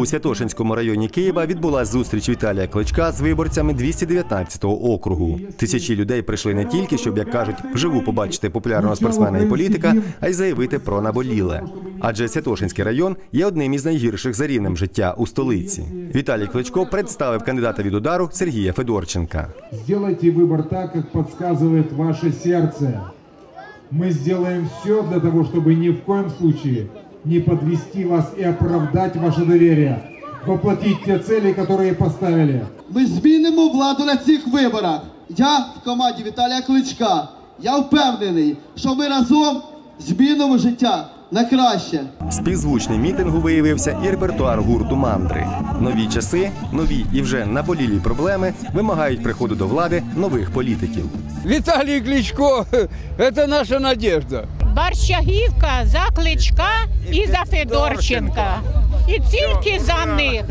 У Святошинському районі Києва відбулася зустріч Віталія Кличка з виборцями 219-го округу. Тисячі людей прийшли не тільки, щоб, як кажуть, вживу побачити популярного спортсмена і політика, а й заявити про наболіле. Адже Святошинський район є одним із найгірших за рівнем життя у столиці. Віталій Кличко представив кандидата від удару Сергія Федорченка. Сделайте выбор так, как подсказывает ваше сердце. Мы сделаем все для того, чтобы ни в коем случае не подвести вас и оправдать ваше доверие, воплотить те цели, которые поставили. Ми змінимо владу на цих виборах. Я в команді Віталія Кличка. Я впевнений, що ми разом змінимо життя на краще. Співзвучний мітингу виявився і репертуар гурту мандри. Нові часи, нові і вже наболілі проблеми вимагають приходу до влади нових політиків. Виталий Кличко – это наша надежда. Борщагівка за Кличка і за Федорченка. І тільки за них.